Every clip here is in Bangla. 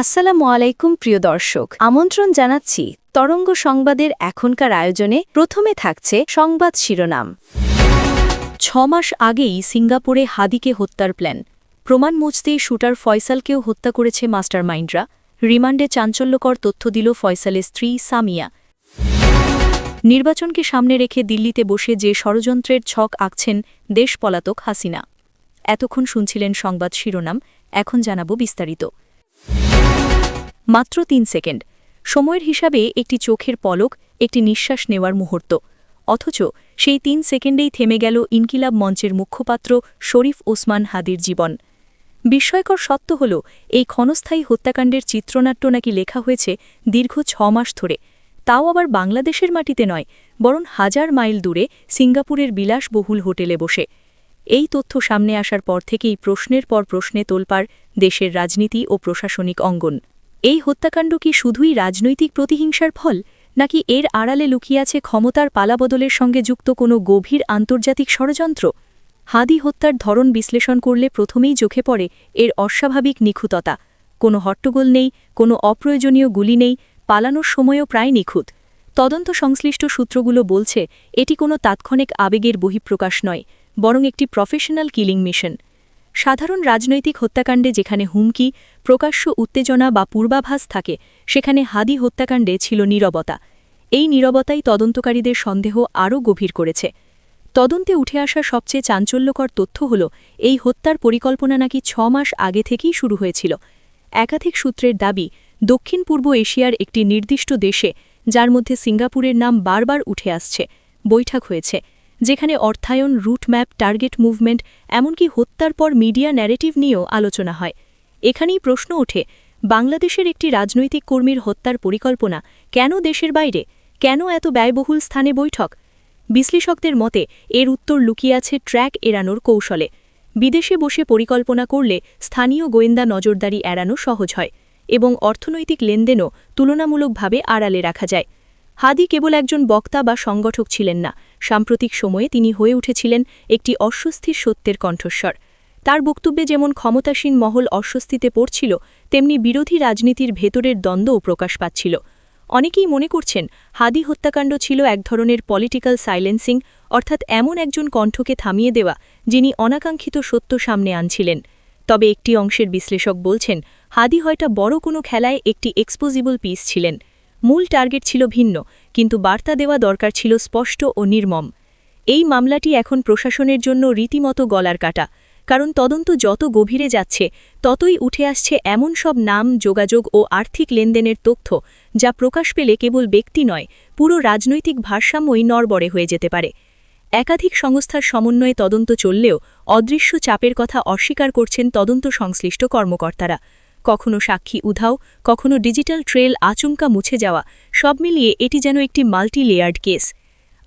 আসসালামু আলাইকুম, প্রিয় দর্শক। আমন্ত্রণ জানাচ্ছি তরঙ্গ সংবাদের এখনকার আয়োজনে। প্রথমে থাকছে সংবাদ শিরোনাম। ছ মাস আগেই সিঙ্গাপুরে হাদিকে হত্যার প্ল্যান। প্রমাণ মুছতেই শুটার ফয়সালকেও হত্যা করেছে মাস্টারমাইন্ডরা। রিমান্ডে চাঞ্চল্যকর তথ্য দিল ফয়সালের স্ত্রী সামিয়া। নির্বাচনকে সামনে রেখে দিল্লিতে বসে যে ষড়যন্ত্রের ছক আঁকছেন দেশ পলাতক হাসিনা। এতক্ষণ শুনছিলেন সংবাদ শিরোনাম, এখন জানাব বিস্তারিত। মাত্র তিন সেকেন্ড। সময়ের হিসাবে একটি চোখের পলক, একটি নিঃশ্বাস নেওয়ার মুহূর্ত। অথচ সেই তিন সেকেন্ডেই থেমে গেল ইনকিলাব মঞ্চের মুখপাত্র শরীফ ওসমান হাদির জীবন। বিস্ময়কর সত্য হল, এই ক্ষণস্থায়ী হত্যাকাণ্ডের চিত্রনাট্য নাকি লেখা হয়েছে দীর্ঘ ছ মাস ধরে। তাও আবার বাংলাদেশের মাটিতে নয়, বরং হাজার মাইল দূরে সিঙ্গাপুরের বিলাসবহুল হোটেলে বসে। এই তথ্য সামনে আসার পর থেকেই প্রশ্নের পর প্রশ্নে তোলপার দেশের রাজনীতি ও প্রশাসনিক অঙ্গন। এই হত্যাকাণ্ড কি শুধুই রাজনৈতিক প্রতিহিংসার ফল, নাকি এর আড়ালে লুকিয়ে আছে ক্ষমতার পালাবদলের সঙ্গে যুক্ত কোনো গভীর আন্তর্জাতিক ষড়যন্ত্র? হাদি হত্যার ধরন বিশ্লেষণ করলে প্রথমেই চোখে পড়ে এর অস্বাভাবিক নিখুততা। কোনো হট্টগোল নেই, কোনো অপ্রয়োজনীয় গুলি নেই, পালানোর সময়ও প্রায় নিখুঁত। তদন্ত সংশ্লিষ্ট সূত্রগুলো বলছে, এটি কোনো তাৎক্ষণিক আবেগের বহিঃপ্রকাশ নয়, বরং একটি প্রফেশনাল কিলিং মিশন। সাধারণ রাজনৈতিক হত্যাকাণ্ডে যেখানে হুমকি, প্রকাশ্য উত্তেজনা বা পূর্বাভাস থাকে, সেখানে হাদি হত্যাকাণ্ডে ছিল নীরবতা। এই নীরবতাই তদন্তকারীদের সন্দেহ আরও গভীর করেছে। তদন্তে উঠে আসা সবচেয়ে চাঞ্চল্যকর তথ্য হল, এই হত্যার পরিকল্পনা নাকি ছ মাস আগে থেকেই শুরু হয়েছিল। একাধিক সূত্রের দাবি, দক্ষিণ পূর্ব এশিয়ার একটি নির্দিষ্ট দেশে, যার মধ্যে সিঙ্গাপুরের নাম বারবার উঠে আসছে, বৈঠক হয়েছে। যেখানে অর্থায়ন রুটম্যাপ টার্গেট মুভমেন্ট, এমনকি হত্যার পর মিডিয়া ন্যারেটিভ নিয়েও আলোচনা হয়। এখানেই প্রশ্ন ওঠে, বাংলাদেশের একটি রাজনৈতিক কর্মীর হত্যার পরিকল্পনা কেন দেশের বাইরে? কেন এত ব্যয়বহুল স্থানে বৈঠক? বিশ্লেষকদের মতে, এর উত্তর লুকিয়ে আছে ট্র্যাক এড়ানোর কৌশলে। বিদেশে বসে পরিকল্পনা করলে স্থানীয় গোয়েন্দা নজরদারি এড়ানো সহজ হয় এবং অর্থনৈতিক লেনদেনও তুলনামূলকভাবে আড়ালে রাখা যায়। হাদি কেবল একজন বক্তা বা সংগঠক ছিলেন না। সাম্প্রতিক সময়ে তিনি হয়ে উঠেছিলেন একটি অস্বস্তির সত্যের কণ্ঠস্বর। তার বক্তব্যে যেমন ক্ষমতাসীন মহল অস্বস্তিতে পড়ছিল, তেমনি বিরোধী রাজনীতির ভেতরের দ্বন্দ্বও প্রকাশ পাচ্ছিল। অনেকেই মনে করছেন, হাদি হত্যাকাণ্ড ছিল এক ধরনের পলিটিক্যাল সাইলেন্সিং অর্থাৎ এমন একজন কণ্ঠকে থামিয়ে দেওয়া, যিনি অনাকাঙ্ক্ষিত সত্য সামনে আনছিলেন। তবে একটি অংশের বিশ্লেষক বলছেন, হাদি হয়টা বড় কোনো খেলায় একটি এক্সপোজিবল পিস ছিলেন। মূল টার্গেট ছিল ভিন্ন, কিন্তু বার্তা দেওয়া দরকার ছিল স্পষ্ট ও নির্মম। এই মামলাটি এখন প্রশাসনের জন্য রীতিমতো গলার কাটা, কারণ তদন্ত যত গভীরে যাচ্ছে, ততই উঠে আসছে এমন সব নাম, যোগাযোগ ও আর্থিক লেনদেনের তথ্য, যা প্রকাশ পেলে কেবল ব্যক্তি নয়, পুরো রাজনৈতিক ভারসাম্যই নড়বড়ে হয়ে যেতে পারে। একাধিক সংস্থার সমন্বয়ে তদন্ত চললেও অদৃশ্য চাপের কথা অস্বীকার করছেন তদন্ত সংশ্লিষ্ট কর্মকর্তারা। কখনো সাক্ষী উধাও, কখনো ডিজিটাল ট্রেল আচমকা মুছে যাওয়া, সব মিলিয়ে এটি যেন একটি মাল্টি লেয়ার্ড কেস।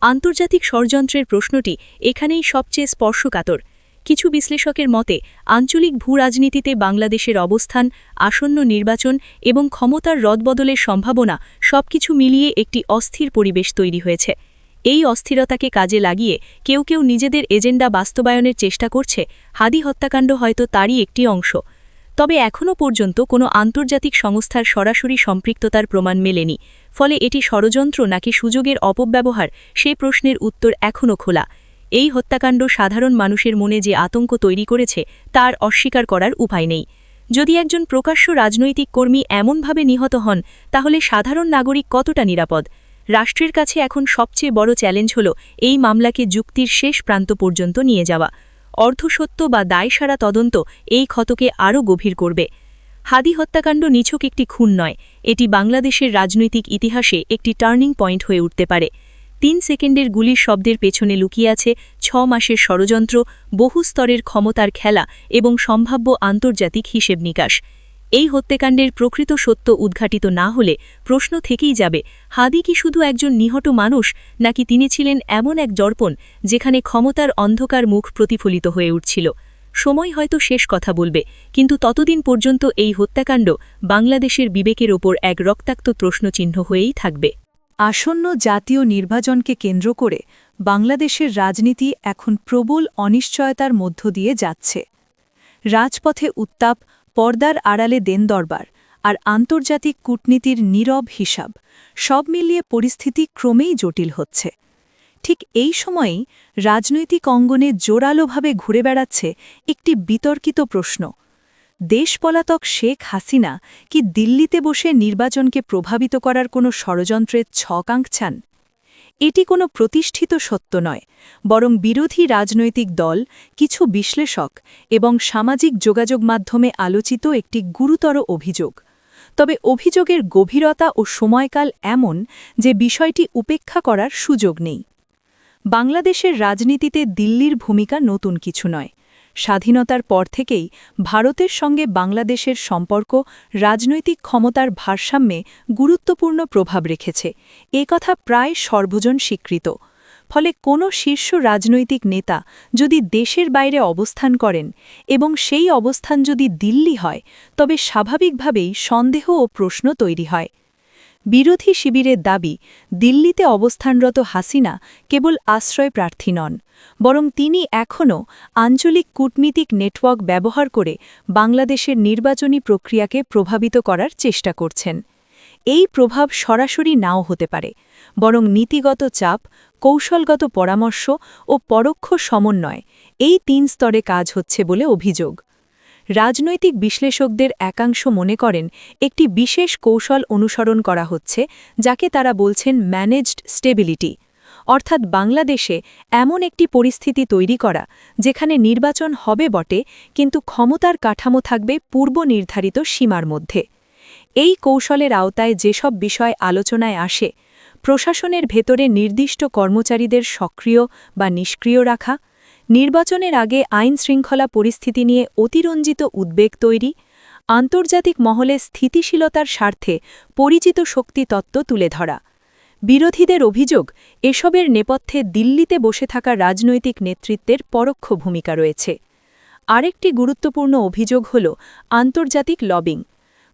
আন্তর্জাতিক ষড়যন্ত্রের প্রশ্নটি এখানেই সবচেয়ে স্পর্শকাতর। কিছু বিশ্লেষকের মতে, আঞ্চলিক ভূরাজনীতিতে বাংলাদেশের অবস্থান, আসন্ন নির্বাচন এবং ক্ষমতার রদবদলের সম্ভাবনা সবকিছু মিলিয়ে একটি অস্থির পরিবেশ তৈরি হয়েছে। এই অস্থিরতাকে কাজে লাগিয়ে কেউ কেউ নিজেদের এজেন্ডা বাস্তবায়নের চেষ্টা করছে, হাদি হত্যাকাণ্ড হয়তো তারই একটি অংশ। তবে এখনও পর্যন্ত কোনো আন্তর্জাতিক সংস্থার সরাসরি সম্পৃক্ততার প্রমাণ মেলেনি, ফলে এটি ষড়যন্ত্র নাকি সুযোগের অপব্যবহার সে প্রশ্নের উত্তর এখনও খোলা। এই হত্যাকাণ্ড সাধারণ মানুষের মনে যে আতঙ্ক তৈরি করেছে, তার অস্বীকার করার উপায় নেই। যদি একজন প্রকাশ্য রাজনৈতিক কর্মী এমনভাবে নিহত হন, তাহলে সাধারণ নাগরিক কতটা নিরাপদ? রাষ্ট্রের কাছে এখন সবচেয়ে বড় চ্যালেঞ্জ হল এই মামলাকে যুক্তির শেষ প্রান্ত পর্যন্ত নিয়ে যাওয়া। অর্ধসত্য বা দায়সারা তদন্ত এই ক্ষতকে আরও গভীর করবে। হাদি হত্যাকাণ্ড নিছক একটি খুন নয়, এটি বাংলাদেশের রাজনৈতিক ইতিহাসে একটি টার্নিং পয়েন্ট হয়ে উঠতে পারে। তিন সেকেন্ডের গুলির শব্দের পেছনে লুকিয়ে আছে ছ মাসের ষড়যন্ত্র, বহু স্তরের ক্ষমতার খেলা এবং সম্ভাব্য আন্তর্জাতিক হিসেব নিকাশ। এই হত্যাকাণ্ডের প্রকৃত সত্য উদ্ঘাটিত না হলে প্রশ্ন থেকেই যাবে, হাদি কি শুধু একজন নিহত মানুষ, নাকি তিনি ছিলেন এমন এক জর্পণ যেখানে ক্ষমতার অন্ধকার মুখ প্রতিফলিত হয়ে উঠছিল? সময় হয়তো শেষ কথা বলবে, কিন্তু ততদিন পর্যন্ত এই হত্যাকাণ্ড বাংলাদেশের বিবেকের ওপর এক রক্তাক্ত প্রশ্নচিহ্ন হয়েই থাকবে। আসন্ন জাতীয় নির্বাচনকে কেন্দ্র করে বাংলাদেশের রাজনীতি এখন প্রবল অনিশ্চয়তার মধ্য দিয়ে যাচ্ছে। রাজপথে উত্তাপ পর্দার আড়ালে দেন দরবার আর আন্তর্জাতিক কূটনীতির নীরব হিসাব, সব মিলিয়ে পরিস্থিতি ক্রমেই জটিল হচ্ছে। ঠিক এই সময়েই রাজনৈতিক অঙ্গনে জোরালোভাবে ঘুরে বেড়াচ্ছে একটি বিতর্কিত প্রশ্ন। দেশ পলাতক শেখ হাসিনা কি দিল্লিতে বসে নির্বাচনকে প্রভাবিত করার কোনো ষড়যন্ত্রের ছক আঁকছান? এটি কোনো প্রতিষ্ঠিত সত্য নয়, বরং বিরোধী রাজনৈতিক দল, কিছু বিশ্লেষক এবং সামাজিক যোগাযোগ মাধ্যমে আলোচিত একটি গুরুতর অভিযোগ। তবে অভিযোগের গভীরতা ও সময়কাল এমন যে বিষয়টি উপেক্ষা করার সুযোগ নেই। বাংলাদেশের রাজনীতিতে দিল্লির ভূমিকা নতুন কিছু নয়। স্বাধীনতার পর থেকেই ভারতের সঙ্গে বাংলাদেশের সম্পর্ক, রাজনৈতিক ক্ষমতার ভারসাম্যে গুরুত্বপূর্ণ প্রভাব রেখেছে। এ কথা প্রায় সর্বজন স্বীকৃত। ফলে কোনো শীর্ষ রাজনৈতিক নেতা যদি দেশের বাইরে অবস্থান করেন এবং সেই অবস্থান যদি দিল্লি হয়, তবে স্বাভাবিকভাবেই সন্দেহ ও প্রশ্ন তৈরি হয়। বিরোধী শিবিরের দাবি, দিল্লিতে অবস্থানরত হাসিনা কেবল আশ্রয় প্রার্থী নন, বরং তিনি এখনও আঞ্চলিক কূটনীতিক নেটওয়ার্ক ব্যবহার করে বাংলাদেশের নির্বাচনী প্রক্রিয়াকে প্রভাবিত করার চেষ্টা করছেন। এই প্রভাব সরাসরি নাও হতে পারে, বরং নীতিগত চাপ, কৌশলগত পরামর্শ ও পরোক্ষ সমন্বয় এই তিন স্তরে কাজ হচ্ছে বলে অভিযোগ। রাজনৈতিক বিশ্লেষকদের একাংশ মনে করেন, একটি বিশেষ কৌশল অনুসরণ করা হচ্ছে, যাকে তারা বলছেন ম্যানেজড স্টেবিলিটি। অর্থাৎ বাংলাদেশে এমন একটি পরিস্থিতি তৈরি করা, যেখানে নির্বাচন হবে বটে, কিন্তু ক্ষমতার কাঠামো থাকবে পূর্ব নির্ধারিত সীমার মধ্যে। এই কৌশলের আওতায় যেসব বিষয় আলোচনায় আসে, প্রশাসনের ভেতরে নির্দিষ্ট কর্মচারীদের সক্রিয় বা নিষ্ক্রিয় রাখা নির্বাচনের আগে আইন শৃঙ্খলা পরিস্থিতি নিয়ে অতিরঞ্জিত উদ্বেগ তৈরি, আন্তর্জাতিক মহলে স্থিতিশীলতার স্বার্থে পরিচিত শক্তি তত্ত্ব তুলে ধরা। বিরোধীদের অভিযোগ, এসবের নেপথ্যে দিল্লিতে বসে থাকা রাজনৈতিক নেতৃত্বের পরোক্ষ ভূমিকা রয়েছে। আরেকটি গুরুত্বপূর্ণ অভিযোগ হল আন্তর্জাতিক লবিং।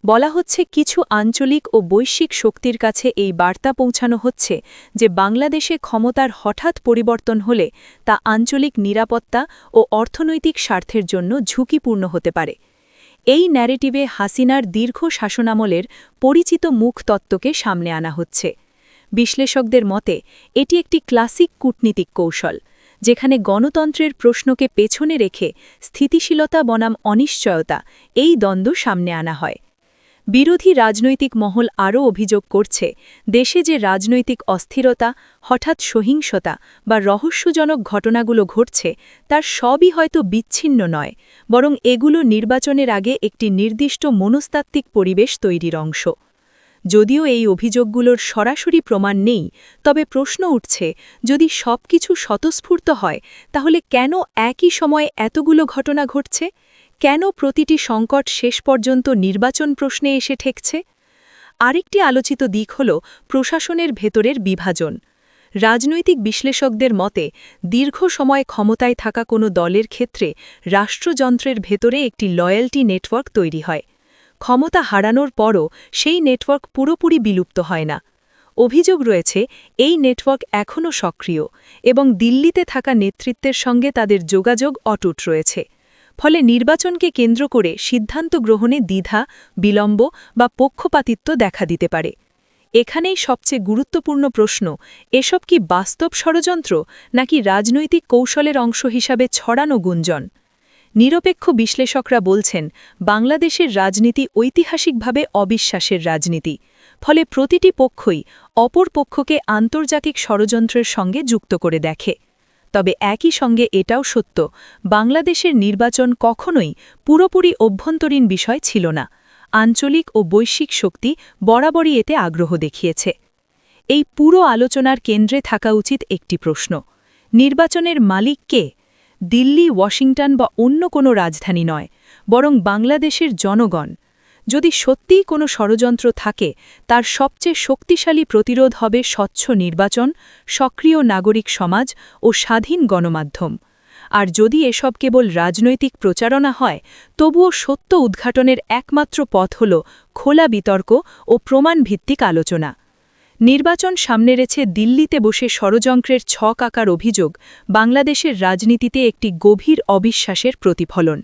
বলা হচ্ছে কিছু আঞ্চলিক ও বৈশ্বিক শক্তির কাছে এই বার্তা পৌঁছানো হচ্ছে যে বাংলাদেশে ক্ষমতার হঠাৎ পরিবর্তন হলে তা আঞ্চলিক নিরাপত্তা ও অর্থনৈতিক স্বার্থের জন্য ঝুঁকিপূর্ণ হতে পারে। এই ন্যারেটিভে হাসিনার দীর্ঘ শাসনামলের পরিচিত মুখ তত্ত্বকে সামনে আনা হচ্ছে। বিশ্লেষকদের মতে, এটি একটি ক্লাসিক কূটনীতিক কৌশল, যেখানে গণতন্ত্রের প্রশ্নকে পেছনে রেখে স্থিতিশীলতা বনাম অনিশ্চয়তা এই দ্বন্দ্ব সামনে আনা হয়। বিরোধী রাজনৈতিক মহল আরও অভিযোগ করছে, দেশে যে রাজনৈতিক অস্থিরতা, হঠাৎ সহিংসতা বা রহস্যজনক ঘটনাগুলো ঘটছে, তার সবই হয়তো বিচ্ছিন্ন নয়, বরং এগুলো নির্বাচনের আগে একটি নির্দিষ্ট মনস্তাত্ত্বিক পরিবেশ তৈরির অংশ। যদিও এই অভিযোগগুলোর সরাসরি প্রমাণ নেই, তবে প্রশ্ন উঠছে, যদি সবকিছু স্বতঃস্ফূর্ত হয়, তাহলে কেন একই সময়ে এতগুলো ঘটনা ঘটছে? কেন প্রতিটি সংকট শেষ পর্যন্ত নির্বাচন প্রশ্নে এসে ঠেকছে? আরেকটি আলোচিত দিক হল প্রশাসনের ভেতরের বিভাজন। রাজনৈতিক বিশ্লেষকদের মতে, দীর্ঘ সময় ক্ষমতায় থাকা কোনো দলের ক্ষেত্রে রাষ্ট্রযন্ত্রের ভেতরে একটি লয়্যালটি নেটওয়ার্ক তৈরি হয়। ক্ষমতা হারানোর পরও সেই নেটওয়ার্ক পুরোপুরি বিলুপ্ত হয় না। অভিযোগ রয়েছে, এই নেটওয়ার্ক এখনও সক্রিয় এবং দিল্লিতে থাকা নেতৃত্বের সঙ্গে তাদের যোগাযোগ অটুট রয়েছে। ফলে নির্বাচনকে কেন্দ্র করে সিদ্ধান্ত গ্রহণে দ্বিধা, বিলম্ব বা পক্ষপাতিত্ব দেখা দিতে পারে। এখানেই সবচেয়ে গুরুত্বপূর্ণ প্রশ্ন, এসব কি বাস্তব ষড়যন্ত্র নাকি রাজনৈতিক কৌশলের অংশ হিসাবে ছড়ানো গুঞ্জন? নিরপেক্ষ বিশ্লেষকরা বলছেন, বাংলাদেশের রাজনীতি ঐতিহাসিকভাবে অবিশ্বাসের রাজনীতি, ফলে প্রতিটি পক্ষই অপর পক্ষকে আন্তর্জাতিক ষড়যন্ত্রের সঙ্গে যুক্ত করে দেখে। তবে একই সঙ্গে এটাও সত্য, বাংলাদেশের নির্বাচন কখনোই পুরোপুরি অভ্যন্তরীণ বিষয় ছিল না। আঞ্চলিক ও বৈশ্বিক শক্তি বরাবরই এতে আগ্রহ দেখিয়েছে। এই পুরো আলোচনার কেন্দ্রে থাকা উচিত একটি প্রশ্ন, নির্বাচনের মালিক কে? দিল্লি, ওয়াশিংটন বা অন্য কোনো রাজধানী নয়, বরং বাংলাদেশের জনগণ। যদি সত্যিই কোনো ষড়যন্ত্র থাকে, তার সবচেয়ে শক্তিশালী প্রতিরোধ হবে স্বচ্ছ নির্বাচন, সক্রিয় নাগরিক সমাজ ও স্বাধীন গণমাধ্যম। আর যদি এসব কেবল রাজনৈতিক প্রচারণা হয়, তবুও সত্য উদ্ঘাটনের একমাত্র পথ হল খোলা বিতর্ক ও প্রমাণভিত্তিক আলোচনা। নির্বাচন সামনে রেছে দিল্লিতে বসে ষড়যন্ত্রের ছক আকার অভিযোগ বাংলাদেশের রাজনীতিতে একটি গভীর অবিশ্বাসের প্রতিফলন।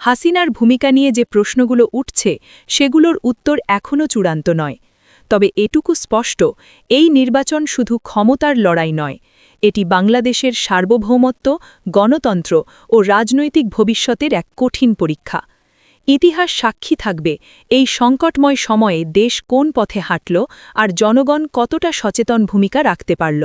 হাসিনার ভূমিকা নিয়ে যে প্রশ্নগুলো উঠছে, সেগুলোর উত্তর এখনও চূড়ান্ত নয়। তবে এটুকু স্পষ্ট, এই নির্বাচন শুধু ক্ষমতার লড়াই নয়। এটি বাংলাদেশের সার্বভৌমত্ব, গণতন্ত্র ও রাজনৈতিক ভবিষ্যতের এক কঠিন পরীক্ষা। ইতিহাস সাক্ষী থাকবে এই সংকটময় সময়ে দেশ কোন পথে হাঁটল আর জনগণ কতটা সচেতন ভূমিকা রাখতে পারল।